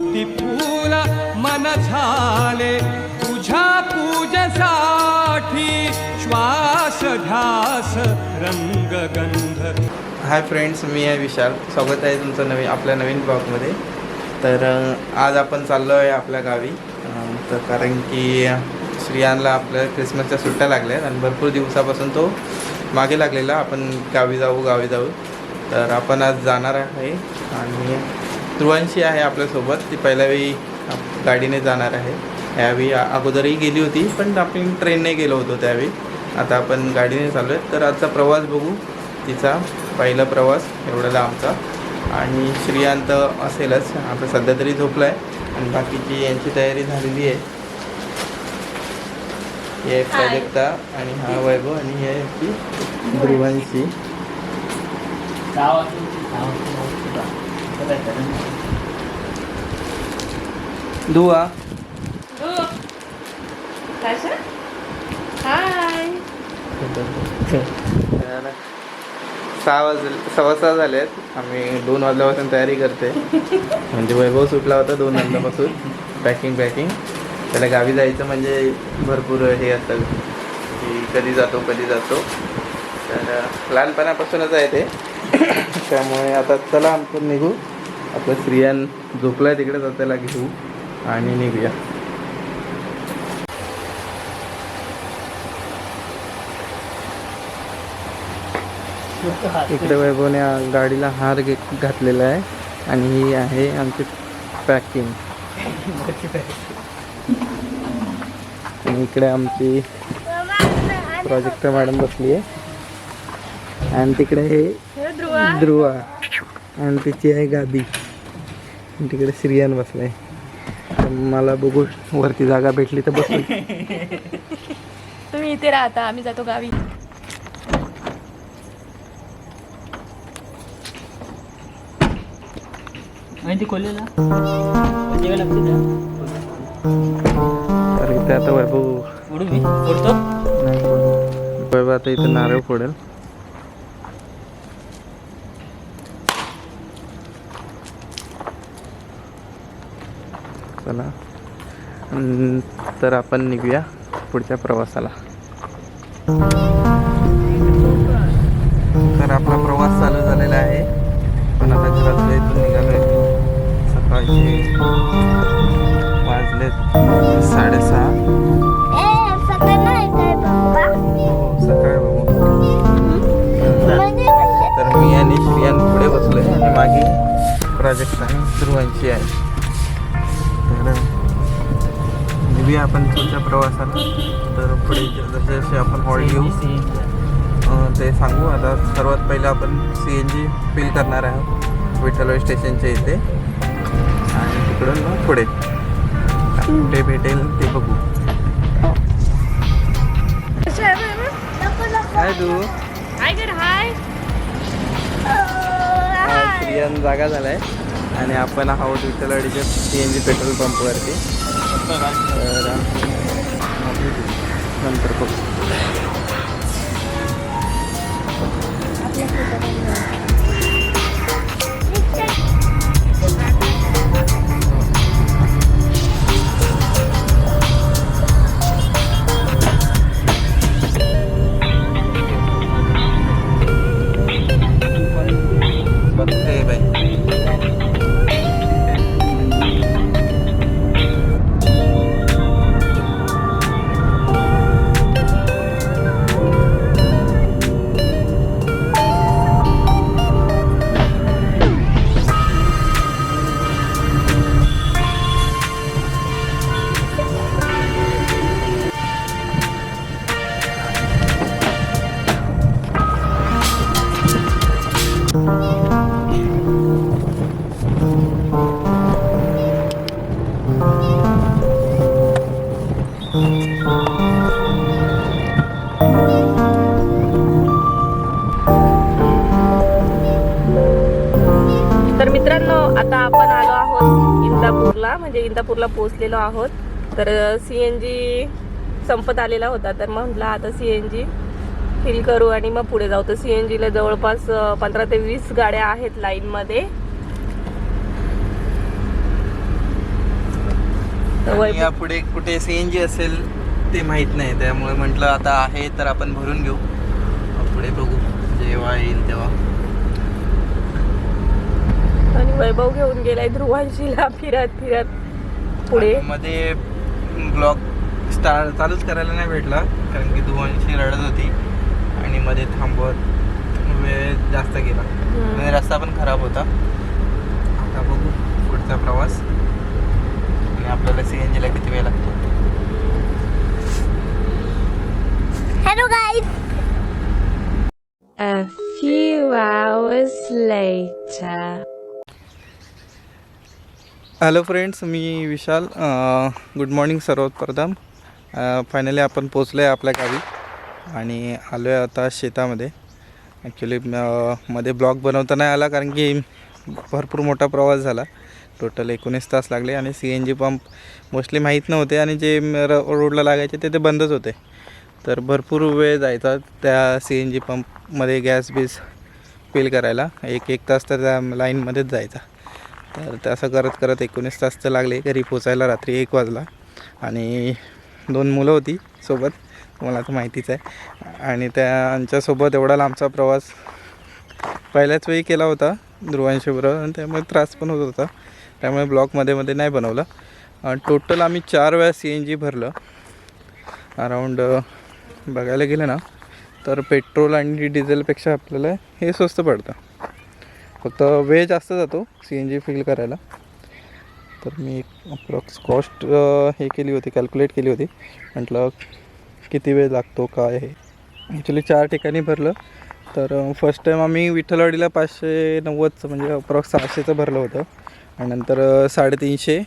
ती फूल मन झाले तुझ्या पूजसाठी श्वास ध्यास रंग गंध. हाय फ्रेंड्स मी आहे विशाल. स्वागत आहे तुमचं नवीन आपल्या नवीन ब्लॉगमध्ये. तर आज आपण चाललो आहे आपल्या गावी. तर कारण की स्त्रियांला आपल्या क्रिसमसच्या सुट्ट्या लागल्या आहेत आणि भरपूर दिवसापासून तो मागे लागलेला. आपण गावी जाऊ गावी जाऊ. तर आपण आज जाणार आहे आणि ध्रुवांशी आहे आपल्यासोबत. ती पहिल्या वेळी गाडीने जाणार आहे. यावेळी अगोदरही गेली होती पण आपण ट्रेनने गेलो होतो त्यावेळी. आता आपण गाडीने चाललो आहे तर आजचा प्रवास बघू. तिचा पहिला प्रवास एवढा लांबचा. आणि श्रियांत असेलच. आता सध्या तरी झोपला आहे आणि बाकीची यांची तयारी झालेली आहे. हे प्राजक्ता आणि हा वैभव आणि हे ध्रुवांशी. तर सहा वाजले सव्वा सहा झाले आहेत आम्ही दोन वाजल्यापासून तयारी करते. म्हणजे वैभव सुटला होता दोन वाजल्यापासून. पॅकिंग पॅकिंग त्याला गावी जायचं म्हणजे भरपूर हे असतं. की कधी जातो कधी जातो. तर लहानपणापासूनच आहे ते. त्यामुळे आता चला आपण निघू. आपलं स्त्रियान झोपलाय तिकडे तर त्याला घेऊ आणि निघूया. इकडे वैभवने गाडीला हार घे घातलेला आहे आणि ही आहे आमची पॅकिंग. आणि इकडे आमची प्रोजेक्टर मॅडम बसली आहे. आणि तिकडे हे ध्रुवा. आणि तिची आहे गादी. तिकडे श्रियान बसलाय. तर मला बघू वरती जागा भेटली तर बसू. तुम्ही इथे राहता आम्ही जातो गावी. आणि ती खोललेला जेवायला लागते तर इथे आता वैभव आता इथे नारळ फोडेल. चला. तर आपण निघूया पुढच्या प्रवासाला. तर आपला प्रवास चालू झालेला आहे. पण आता घरात इथून निघालोय. सकाळचे वाजले साडेसहा. हो तर मी आणि श्रियान पुढे बसलोय. आणि मागे. प्रोजेक्ट आहे. ध्रुवांची आहे. निघूया आपण पुढच्या प्रवासाला. तर पुढे जसे जसे आपण हॉल घेऊ ते सांगू. आता सर्वात पहिलं आपण सी एन जी फिल करणार आहोत. विठ्ठलवाडी स्टेशनच्या इथे. आणि तिकडून मग पुढे. कुठे भेटेल ते बघू. काय तू हाय कर हाय जागा झालाय. आणि आपण आहोत विठ्ठलवाडीच्या सी एन जी पेट्रोल पंपवरती तर नंतर बघू. म्हणजे इंदापूरला पोहोचलेलो आहोत. तर सी एन जी संपत आलेला होता. तर म्हटलं आता सी एन जी फिल करू आणि मग पुढे जाऊ. तर सी एन जीला जवळपास पंधरा ते वीस गाड्या आहेत लाईनमध्ये यापुढे कुठे सी एन जी असेल ते माहीत नाही. त्यामुळे म्हटलं आता आहे तर आपण भरून घेऊ. पुढे बघू. जेव्हा येईल तेव्हा. आणि वैभव घेऊन गेलाय ध्रुवांशीला फिरत फिरत. पुढे? मध्ये ब्लॉग स्टार्ट चालूच करायला नाही भेटला कारण की दुवांशी रडत होती आणि मध्ये थांबवत वेळ जास्त गेला. आणि रस्ता पण खराब होता. आता बघू पुढचा प्रवास. आणि आपल्याला सी एन जीला किती वेळ लागतो हॅलो फ्रेंड्स मी विशाल. गुड मॉर्निंग सर्वप्रथम. फायनली आपण पोचलो आहे आपल्या गावी आणि आलो आहे आता शेतामध्ये. ॲक्च्युली मध्ये ब्लॉग बनवता नाही आला कारण की भरपूर मोठा प्रवास झाला. टोटल एकोणीस तास लागले आणि C N G pump mostly माहीत नव्हते आणि जे र- रोडला लागायचे ते ते बंदच होते. तर भरपूर वेळ जायचा त्या सी एन जी पंपमध्ये गॅस बीस फिल करायला. एक एक तास तर त्या लाईनमध्येच जायचा. तर ते असं करत करत एकोणीस तास तर लागले घरी पोचायला रात्री एक वाजला. आणि दोन मुलं होती सोबत तुम्हाला तर माहितीच आहे. आणि त्यांच्यासोबत एवढा लांबचा प्रवास पहिल्याच वेळी केला होता ध्रुवांशीबरोबर. आणि त्यामुळे त्रास पण होत होता. त्यामुळे ब्लॉकमध्ये मध्ये नाही बनवलं. टोटल आम्ही चार वेळा सी एन जी भरलं. अराऊंड बघायला गेलं ना तर पेट्रोल आणि डिझेलपेक्षा आपल्याला हे स्वस्त पडतं. फक्त वेळ जास्त जातो सी एन जी फिल करायला. तर मी एक अप्रॉक्स कॉस्ट हे केली होती कॅल्क्युलेट केली होती. म्हटलं किती वेळ लागतो काय हे ॲक्च्युली चार ठिकाणी भरलं. तर फर्स्ट टाईम आम्ही विठ्ठलवाडीला पाचशे नव्वदचं म्हणजे अप्रॉक्स सहाशेचं भरलं होतं. आणि नंतर साडेतीनशे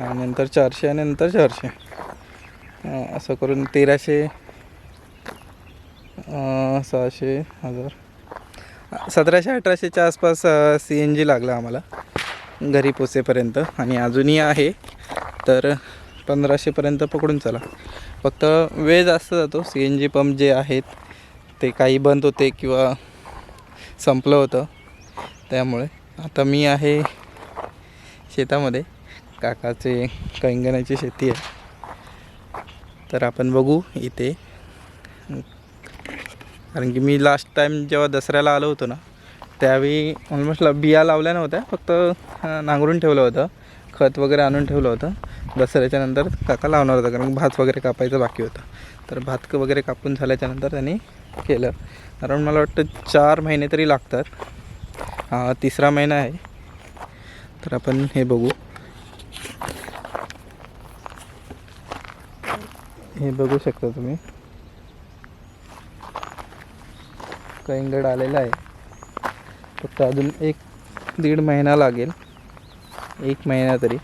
आणि नंतर चारशे आणि नंतर चारशे. असं करून तेराशे सहाशे हजार. सतराशे अठराशेच्या आसपास सी एन जी लागला आम्हाला. घरी पोचेपर्यंत. आणि अजूनही आहे. तर पंधराशेपर्यंत पकडून चला. फक्त वेळ जास्त जातो. सी एन जी पंप जे आहेत ते काही बंद होते किंवा संपलं होतं. त्यामुळे आता मी आहे शेतामध्ये. काकाचे कैंगण्याची शेती आहे. तर आपण बघू इथे. कारण की मी लास्ट टाईम जेव्हा दसऱ्याला आलो होतो ना त्यावेळी ऑलमोस्ट बिया लावल्या नव्हत्या फक्त नांगरून ठेवलं होतं खत वगैरे आणून ठेवलं होतं. दसऱ्याच्या नंतर काका लावणार होता कारण भात वगैरे कापायचं बाकी होतं. तर भात वगैरे कापून झाल्याच्यानंतर त्यांनी केलं. कारण मला वाटतं चार महिने तरी लागतात. हा तिसरा महिना आहे. तर आपण हे बघू. हे बघू शकता तुम्ही. कैंगड आलेला आहे. फक्त अजून एक दीड महिना लागेल. एक महिना तरी.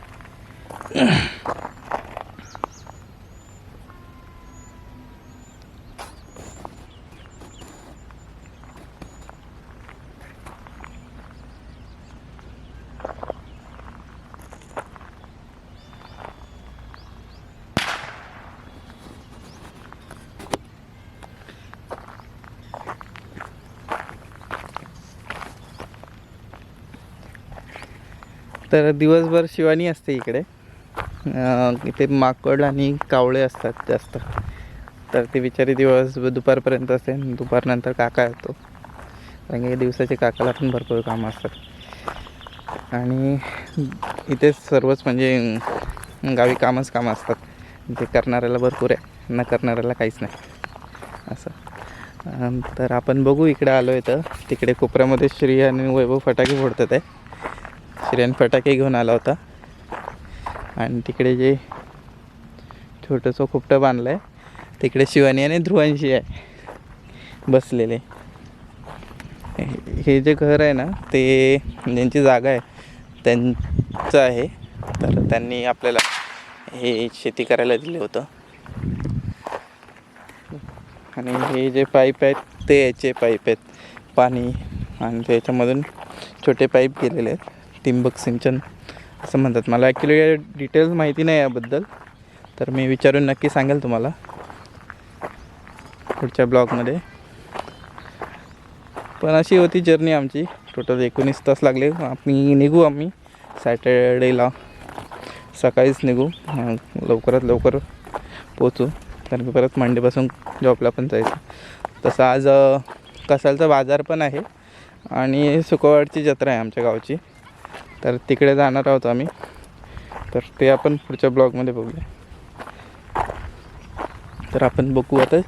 तर दिवसभर शिवानी असते इकडे. इथे माकड आणि कावळे असतात जास्त. तर ते बिचारी दिवस दुपारपर्यंत असते दुपारनंतर काका येतो. कारण की दिवसाचे काकाला पण भरपूर कामं असतात. आणि इथे सर्वच म्हणजे गावी कामच कामं असतात. ते करणाऱ्याला भरपूर आहे न करणाऱ्याला काहीच नाही. असं. तर आपण बघू इकडे आलो आहे तर तिकडे कोपऱ्यामध्ये श्री आणि वैभव फटाके फोडतात आहे. श्रेयन फटाके घेऊन आला होता. आणि तिकडे जे छोटंसं खुपटं बांधलं आहे तिकडे शिवानी आणि ध्रुवांशी आहे बसलेले. हे- हे जे घर आहे ना ते ज्यांची जागा आहे त्यांचं आहे. तर त्यांनी आपल्याला हे शेती करायला दिलं होतं. आणि हे जे पाईप आहेत ते याचे पाईप आहेत. पाणी आणि त्याच्यामधून छोटे पाईप गेलेले आहेत. ठिबक सिंचन असं म्हणतात. मला ॲक्च्युली डिटेल्स माहिती नाही याबद्दल. तर मी विचारून नक्की सांगेल तुम्हाला. पुढच्या ब्लॉगमध्ये. पण अशी होती जर्नी आमची. टोटल एकोणीस तास लागले. आम्ही निघू आम्ही. सॅटर्डेला सकाळीच निघू. लवकरात लवकर पोचू कारण की परत मंडेपासून जॉबला पण जायचं. तसं आज कसालचा बाजार पण आहे. आणि सुकवाडची जत्रा आहे आमच्या गावची. तर तिकडे जाणार आहोत आम्ही. तर ते आपण पुढच्या ब्लॉगमध्ये बघूया. तर आपण बघू आता.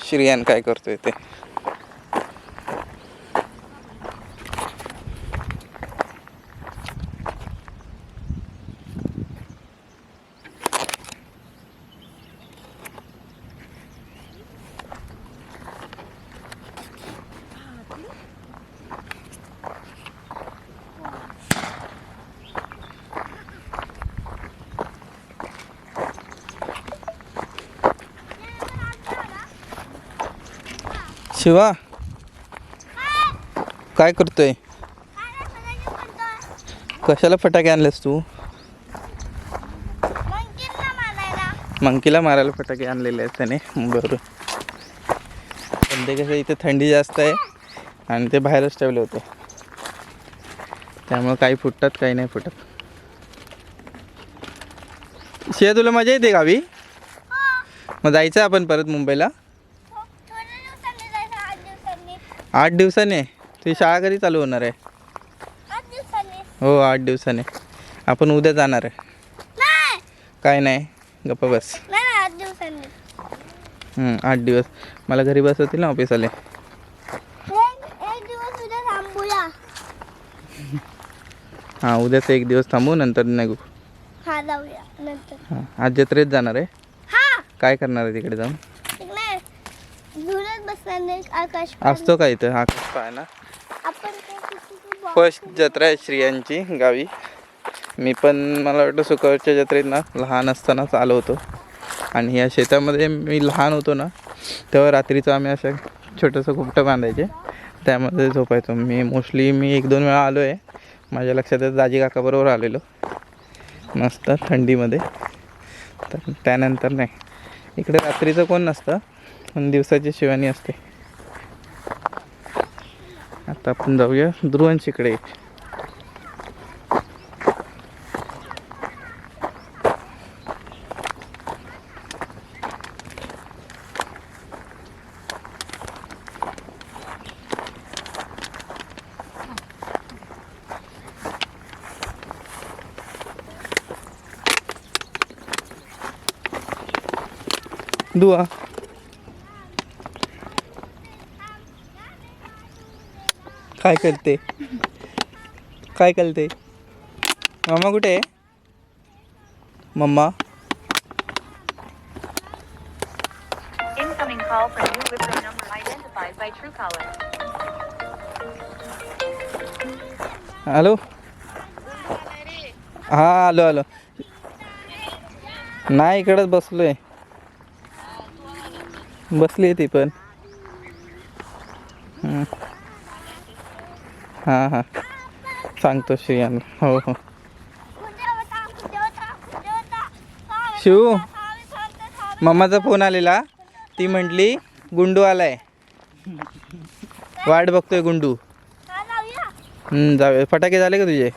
श्रियान काय करतोय ते. शिवा. काय करतोय? कशाला फटाके आणलेस तू? मंकीला मारायला फटाके आणलेले आहेत त्याने. बरोबर पण ते कसं इथे थंडी जास्त आहे आणि ते बाहेरच ठेवले होते. त्यामुळे काही फुटतात काही नाही फुटत. शिया तुला मजा येते गावी मग जायचं आपण परत मुंबईला? आठ दिवसाने तुझी शाळा कधी चालू होणार आहे? हो आठ दिवसाने. आपण उद्या जाणार आहे. काय नाही. गप्पा बस. आठ दिवस. मला घरी बसवतील ना ऑफिस आले हां उद्याच एक दिवस थांबू नंतर निघू. हा हां आज जत्रेत जाणार आहे? हा. काय करणार आहे तिकडे जाऊन? आकाश असतो का इथं? हा तिथे walk फर्स्ट जत्रा आहे श्रियांची गावी. मी पण मला वाटतं सुकवरच्या जत्रेत ना लहान असतानाच आलो होतो. आणि या शेतामध्ये मी लहान होतो ना तेव्हा रात्रीचं आम्ही असं छोटंसं घुपटं बांधायचे. त्यामध्ये झोपायचो. मी मोस्टली मी एक दोन वेळा आलो आहे माझ्या लक्षात दाजी काकाबरोबर आलेलो. मस्त थंडीमध्ये. तर त्यानंतर नाही. इकडे रात्रीचं कोण नसतं. पण दिवसाची शिवानी असते. आता आपण जाऊया ध्रुवांशीकडे दुआ काय करते? काय करते? मम्मा कुठे? मम्मा हॅलो हा आलो आलो. नाही इकडच बसलोय. बसली ती पण. हां हां. सांगतो श्रियान. हो हो. शिव मम्माचा फोन आलेला. ती म्हटली गुंडू आलाय. वाट बघतोय गुंडू. जाऊया. फटाके झाले का तुझे?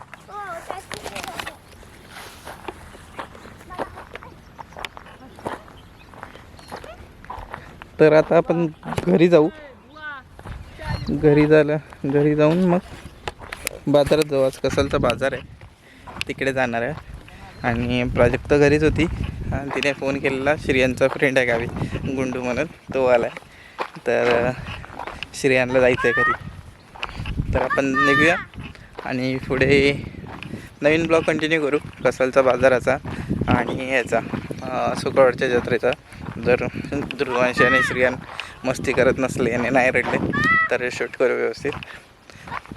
तर आता आपण घरी जाऊ. घरी झालं. घरी जाऊन मग बाजारात जाऊ. आज कसालचा बाजार आहे. तिकडे जाणार आहे. आणि प्राजक्ता घरीच होती. आणि तिने फोन केलेला श्रियांचा फ्रेंड आहे गावी. गुंडू म्हणून. तो आला आहे तर श्रियांना जायचं आहे घरी. तर आपण निघूया. आणि पुढे नवीन ब्लॉग कंटिन्यू करू. कसालचा बाजाराचा आणि ह्याचा अं, सुकळवडच्या जत्रेचा. जर दुर्वांशी आणि श्रियान मस्ती करत नसले आणि नाही रडले तर शूट करू व्यवस्थित.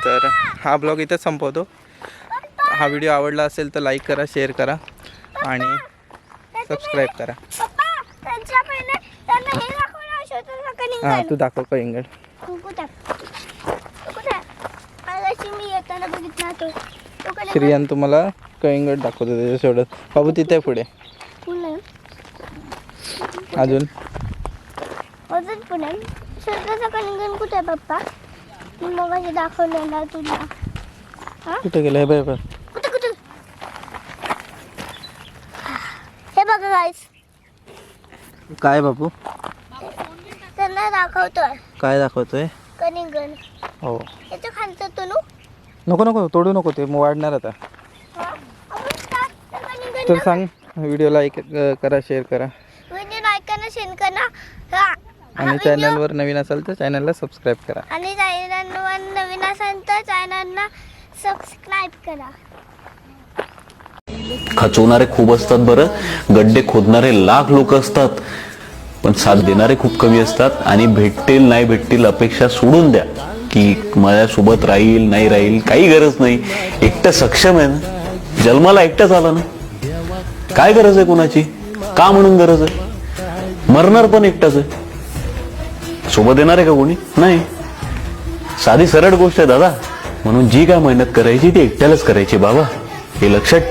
तर हा ब्लॉग इथंच संपवतो. हा व्हिडिओ आवडला असेल तर लाईक करा शेअर करा आणि सबस्क्राईब करा. हे तू दाखव कलिंग श्रियान तुम्हाला कळिंगड दाखवतो त्याच्या सोडत बाबू तिथे पुढे. अजून? अजून पुढे. छोटासा कणगण कुठे आहे पप्पा मी मग अशी दाखवलेला तुला हा कुठे गेलं हे बाय बघ. कुठे कुठे? हे बघा गाईस काय बापू? त्यांना दाखवतोय. काय दाखवतोय? कणगण. हो. याचं खालचं तणू नको नको तोडू नको ते वाढणार आता. हा? तर सांग व्हिडिओ लाईक करा शेअर करा. आणि चॅनलवर नवीन असाल तर चॅनलला सबस्क्राईब करा. आणि चॅनलवर नवीन असाल तर चॅनलला सबस्क्राईब करा. खचवणारे खूप असतात बरं. गड्डे खोदणारे लाख लोक असतात. पण साथ देणारे खूप कमी असतात. आणि भेटतील नाही भेटतील अपेक्षा सोडून द्या. की माझ्यासोबत राहील नाही राहील काही गरज नाही. एकटं सक्षम आहे ना? जन्माला एकटाच आला ना? काय गरज आहे कोणाची? का म्हणून गरज आहे? मरणार पण एकटाच आहे. सोबत येणार आहे का कोणी? नाही. साधी सरळ गोष्ट आहे दादा. म्हणून जी काय मेहनत करायची ती एकट्यालाच करायची बाबा. हे लक्षात ठेव.